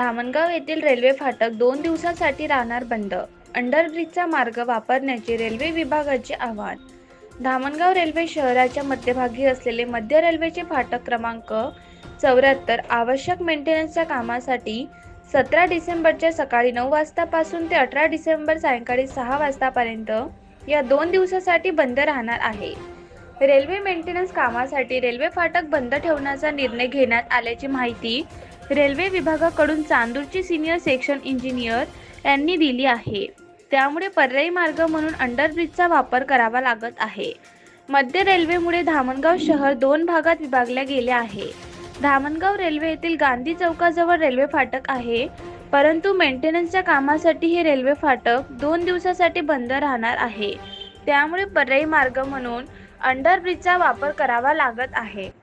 धामणगाव येथील रेल्वे फाटक दोन दिवसांसाठी राहणार बंद. अंडरब्रिजचा मार्ग वापरण्याचे रेल्वे विभागाचे आव्हान. धामणगाव रेल्वे शहराच्या मध्यभागी असलेले मध्य रेल्वेचे फाटक क्रमांक चौऱ्याहत्तर आवश्यक मेंटेनन्सच्या कामासाठी सतरा डिसेंबरच्या सकाळी नऊ वाजतापासून ते अठरा डिसेंबर सायंकाळी सहा वाजतापर्यंत या दोन दिवसासाठी बंद राहणार आहे. रेल्वे मेंटेनन्स कामासाठी रेल्वे फाटक बंद ठेवण्याचा निर्णय घेण्यात आल्याची माहिती रेल्वे विभागाकडून चांदूरची सिनियर सेक्शन इंजिनियर यांनी दिली आहे. त्यामुळे पर्यायी मार्ग म्हणून अंडरब्रिजचा वापर करावा लागत आहे. मध्य रेल्वेमुळे धामणगाव शहर दोन भागात विभागले गेले आहे. धामणगाव रेल्वे येथील गांधी चौकाजवळ रेल्वे फाटक आहे. परंतु मेंटेनन्सच्या कामासाठी हे रेल्वे फाटक दोन दिवसासाठी बंद राहणार आहे. त्यामुळे पर्यायी मार्ग म्हणून अंडरब्रिजचा वापर करावा लागत आहे.